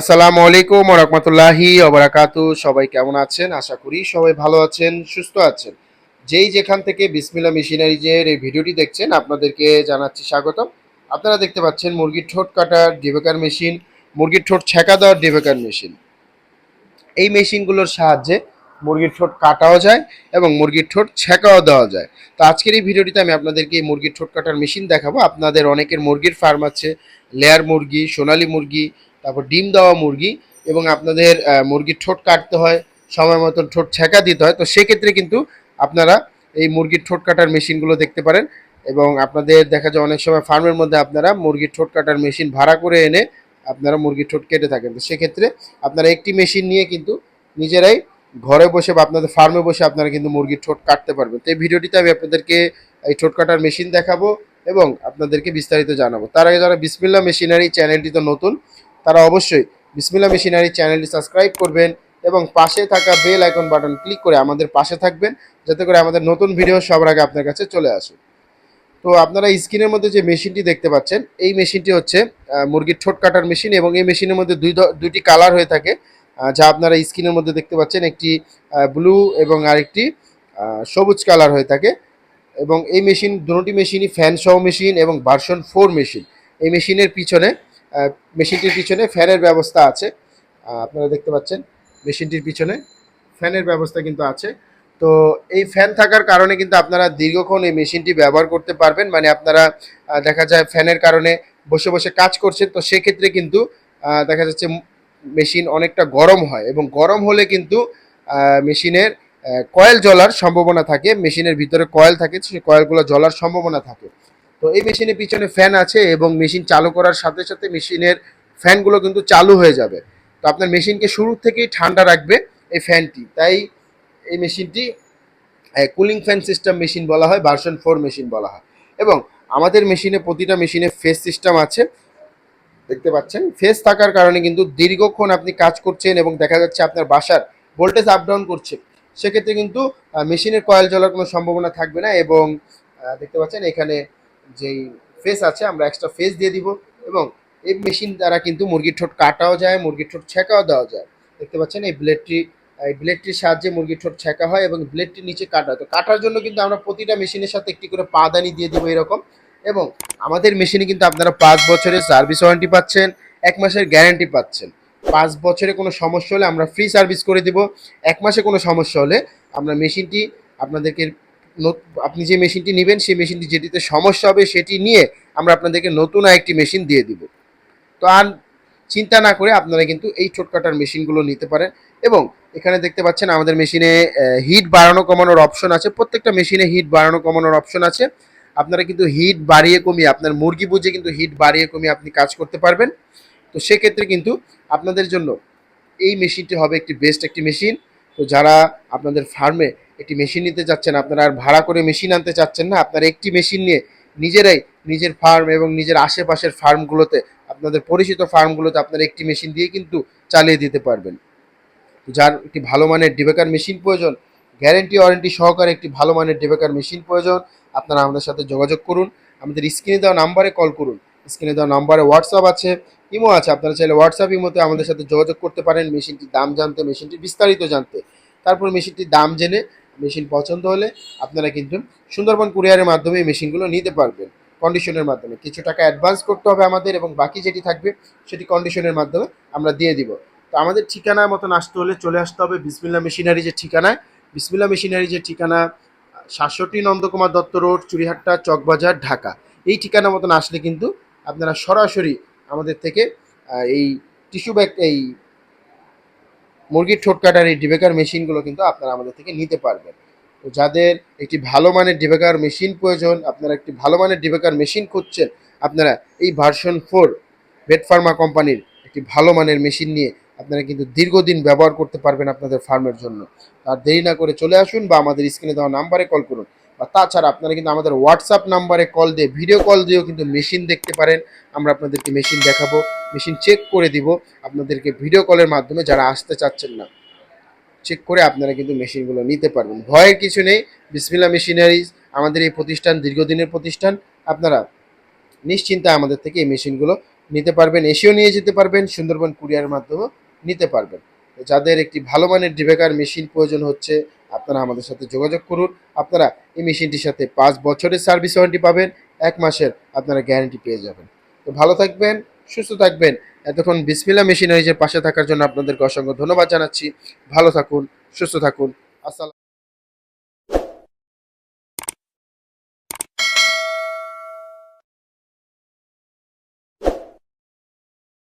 আসসালামু আলাইকুম রহমতুল্লাহি ওবরাকাতু সবাই কেমন আছেন? আশা করি সবাই ভালো আছেন, সুস্থ আছেন। যেই যেখান থেকে বিসমিল্লা মেশিনারিজের এই ভিডিওটি দেখছেন, আপনাদেরকে জানাচ্ছি স্বাগতম। আপনারা দেখতে পাচ্ছেন মুরগির ঠোঁট কাটার ডিবেকার মেশিন, মুরগির ঠোঁট ছেঁকা দেওয়ার ডিবেকার মেশিন। এই মেশিনগুলোর সাহায্যে মুরগির ঠোঁট কাটাও যায় এবং মুরগির ঠোঁট ছেঁকাও দেওয়া যায়। তো আজকের এই ভিডিওটিতে আমি আপনাদেরকে মুরগির ঠোঁট কাটার মেশিন দেখাবো। আপনাদের অনেকের মুরগির ফার্ম আছে, লেয়ার মুরগি, সোনালী মুরগি তারপর ডিম দেওয়া মুরগি এবং আপনাদের মুরগির ঠোঁট কাটতে হয়, সময় মতো ঠোঁট ছেঁকা দিতে হয়। তো সেক্ষেত্রে কিন্তু আপনারা এই মুরগির ঠোঁট কাটার মেশিনগুলো দেখতে পারেন এবং আপনাদের দেখা যায় অনেক সময় ফার্মের মধ্যে আপনারা মুরগির ঠোঁট কাটার মেশিন ভাড়া করে এনে আপনারা মুরগির ঠোঁট কেটে থাকেন। তো সেক্ষেত্রে আপনারা একটি মেশিন নিয়ে কিন্তু নিজেরাই ঘরে বসে বা আপনাদের ফার্মে বসে আপনারা কিন্তু মুরগির ঠোঁট কাটতে পারবেন। তো এই ভিডিওটিতে আমি আপনাদেরকে এই ঠোঁট কাটার মেশিন দেখাবো এবং আপনাদেরকে বিস্তারিত জানাব। তার আগে যারা বিসমিল্লা মেশিনারি চ্যানেলটি তো নতুন তারা অবশ্যই বিসমিল্লা মেশিনারি চ্যানেলটি সাবস্ক্রাইব করবেন এবং পাশে থাকা বেল আইকন বাটন ক্লিক করে আমাদের পাশে থাকবেন, যাতে করে আমাদের নতুন ভিডিও সবার আগে আপনার কাছে চলে আসে। তো আপনারা স্ক্রিনের মধ্যে যে মেশিনটি দেখতে পাচ্ছেন, এই মেশিনটি হচ্ছে মুরগির ঠোঁট কাটার মেশিন এবং এই মেশিনের মধ্যে দুই দুইটি কালার হয়ে থাকে যা আপনারা স্ক্রিনের মধ্যে দেখতে পাচ্ছেন, একটি ব্লু এবং আরেকটি সবুজ কালার হয়ে থাকে এবং এই মেশিন, দুটি মেশিনই ফ্যান সহ মেশিন এবং ভার্সন ফোর মেশিন। এই মেশিনের পিছনে মেশিনটির পিছনে ফ্যানের ব্যবস্থা আছে। আপনারা দেখতে পাচ্ছেন মেশিনটির পিছনে ফ্যানের ব্যবস্থা কিন্তু আছে। তো এই ফ্যান থাকার কারণে কিন্তু আপনারা দীর্ঘক্ষণ এই মেশিনটি ব্যবহার করতে পারবেন। মানে আপনারা দেখা যায় ফ্যানের কারণে বসে বসে কাজ করছেন, তো সেক্ষেত্রে কিন্তু দেখা যাচ্ছে মেশিন অনেকটা গরম হয় এবং গরম হলে কিন্তু মেশিনের কয়েল জ্বলার সম্ভাবনা থাকে। মেশিনের ভিতরে কয়েল থাকে সেই কয়েলগুলো জ্বলার সম্ভাবনা থাকে। তো এই মেশিনের পিছনে ফ্যান আছে এবং মেশিন চালু করার সাথে সাথে মেশিনের ফ্যানগুলো কিন্তু চালু হয়ে যাবে। তো আপনার মেশিনকে শুরু থেকেই ঠান্ডা রাখবে এই ফ্যানটি তাই এই মেশিনটি কুলিং ফ্যান সিস্টেম মেশিন বলা হয় ভার্সন ফোর মেশিন বলা হয়। এবং আমাদের মেশিনে প্রতিটা মেশিনে ফেস সিস্টেম আছে। দেখতে পাচ্ছেন? ফেস থাকার কারণে কিন্তু দীর্ঘক্ষণ আপনি কাজ করছেন এবং দেখা যাচ্ছে আপনার বাসার ভোল্টেজ আপ ডাউন করছে। সেক্ষেত্রে কিন্তু মেশিনের কয়েল জ্বলার কোনো সম্ভাবনা থাকবে না এবং দেখতে পাচ্ছেন এখানে যেই ফেস আছে, আমরা এক্সট্রা ফেস দিয়ে দিব এবং এই মেশিন দ্বারা কিন্তু মুরগির ঠোঁট কাটাও যায়, মুরগির ঠোঁট ছেঁকাও দেওয়া যায়। দেখতে পাচ্ছেন এই ব্লেডটি এই ব্লেডটির সাহায্যে মুরগির ঠোঁট ছেঁকা হয় এবং ব্লেডটির নিচে কাটা হয়। তো কাটার জন্য কিন্তু আমরা প্রতিটা মেশিনের সাথে একটি করে পাদানি দিয়ে দেবো এরকম এবং আমাদের মেশিনে কিন্তু আপনারা পাঁচ বছরের সার্ভিস ওয়ারেন্টি পাচ্ছেন, এক মাসের গ্যারান্টি পাচ্ছেন। পাঁচ বছরে কোনো সমস্যা হলে আমরা ফ্রি সার্ভিস করে দিব। এক মাসে কোনো সমস্যা হলে আমরা মেশিনটি আপনাদেরকে আপনি যে মেশিনটি নেবেন, সেই মেশিনটি যেটিতে সমস্যা হবে, সেটি নিয়ে আমরা আপনাদেরকে নতুন আরেকটি মেশিন দিয়ে দিব। তো আর চিন্তা না করে আপনারা কিন্তু এই ছোটকাটার মেশিনগুলো নিতে পারেন এবং এখানে দেখতে পাচ্ছেন আমাদের মেশিনে হিট বাড়ানো কমানোর অপশন আছে। প্রত্যেকটা মেশিনে হিট বাড়ানো কমানোর অপশন আছে। আপনারা কিন্তু হিট বাড়িয়ে কমিয়ে, আপনার মুরগি বুঝে কিন্তু হিট বাড়িয়ে কমিয়ে আপনি কাজ করতে পারবেন। তো সেক্ষেত্রে কিন্তু আপনাদের জন্য এই মেশিনটি হবে একটি বেস্ট একটি মেশিন। তো যারা আপনাদের ফার্মে একটি মেশিন নিতে চাচ্ছেন, আপনারা আর ভাড়া করে মেশিন আনতে চাচ্ছেন না, আপনারা একটি মেশিন নিয়ে নিজেরাই নিজের ফার্ম এবং নিজের আশেপাশের ফার্মগুলোতে, আপনাদের পরিচিত ফার্মগুলোতে আপনারা একটি মেশিন দিয়ে কিন্তু চালিয়ে দিতে পারবেন। যার একটি ভালো মানের ডিবেকার মেশিন প্রয়োজন, গ্যারেন্টি ওয়ারেন্টি সহকারে একটি ভালো মানের ডিবেকার মেশিন প্রয়োজন, আপনারা আমাদের সাথে যোগাযোগ করুন, আমাদের স্ক্রিনে দেওয়া নাম্বারে কল করুন, স্ক্রিনে দেওয়া নাম্বারে হোয়াটসঅ্যাপ আছে, ইমো আছে, আপনারা চাইলে হোয়াটসঅ্যাপ, ইমোতে আমাদের সাথে যোগাযোগ করতে পারেন, মেশিনটির দাম জানতে, মেশিনটির বিস্তারিত জানতে। তারপর মেশিনটির দাম জেনে মেশিন পছন্দ হলে আপনারা কিন্তু সুন্দরবন কুরিয়ারের মাধ্যমে এই মেশিনগুলো নিতে পারবেন। কন্ডিশনের মাধ্যমে। কিছু টাকা অ্যাডভান্স করতে হবে আমাদের এবং বাকি যেটি থাকবে সেটি কন্ডিশনের মাধ্যমে আমরা দিয়ে দিব। তো আমাদের ঠিকানার মতন আসতে হলে চলে আসতে হবে বিসমিল্লা মেশিনারি যে ঠিকানায়। বিসমিল্লা মেশিনারি যে ঠিকানা, সাতষট্টি নন্দকুমার দত্ত রোড, চুরিহাট্টা, চকবাজার, ঢাকা। এই ঠিকানা মতন আসলে কিন্তু আপনারা সরাসরি আমাদের থেকে এই টিস্যু ব্যাগ এই মুরগির ঠোঁট কাটার এই ডিবেকার মেশিনগুলো কিন্তু আপনারা আমাদের থেকে নিতে পারবেন। তো যাদের একটি ভালো মানের ডিবেকার মেশিন প্রয়োজন, আপনারা একটি ভালো মানের ডিবেকার মেশিন খুঁজছেন, আপনারা এই ভার্সন ফোর ভেট ফার্মা কোম্পানির একটি ভালো মানের মেশিন নিয়ে আপনারা কিন্তু দীর্ঘদিন ব্যবহার করতে পারবেন আপনাদের ফার্মের জন্য। আর দেরি না করে চলে আসুন বা আমাদের স্ক্রিনে দেওয়া নাম্বারে কল করুন। বা তাছাড়া আপনারা কিন্তু আমাদের হোয়াটসঅ্যাপ নাম্বারে কল দিয়ে ভিডিও কল দিয়েও কিন্তু মেশিন দেখতে পারেন। আমরা আপনাদেরকে মেশিন দেখাবো মেশিন চেক করে দিব। আপনাদেরকে ভিডিও কলের মাধ্যমে যারা আসতে চাচ্ছেন না চেক করে আপনারা কিন্তু মেশিনগুলো নিতে পারবেন। ভয়ের কিছু নেই। বিসমিল্লা মেশিনারিজ আমাদের এই প্রতিষ্ঠান দীর্ঘদিনের প্রতিষ্ঠান। আপনারা নিশ্চিন্তে আমাদের থেকে এই মেশিনগুলো নিতে পারবেন। এসেও নিয়ে যেতে পারবেন, সুন্দরবন কুরিয়ার মাধ্যমেও নিতে পারবেন। যাদের একটি ভালো মানের ডিভেকার মেশিন প্রয়োজন হচ্ছে আপনারা আমাদের সাথে যোগাযোগ করুন। আপনারা এই মেশিনটির সাথে পাঁচ বছরের সার্ভিস ওয়ারেন্টি পাবেন, এক মাসের আপনারা গ্যারান্টি পেয়ে যাবেন। তো ভালো থাকবেন, সুস্থ থাকবেন। এতক্ষণ বিসমিল্লা মেশিনারিজের পাশে থাকার জন্য আপনাদেরকে অসংখ্য ধন্যবাদ জানাচ্ছি। ভালো থাকুন, সুস্থ থাকুন। আসসালাম।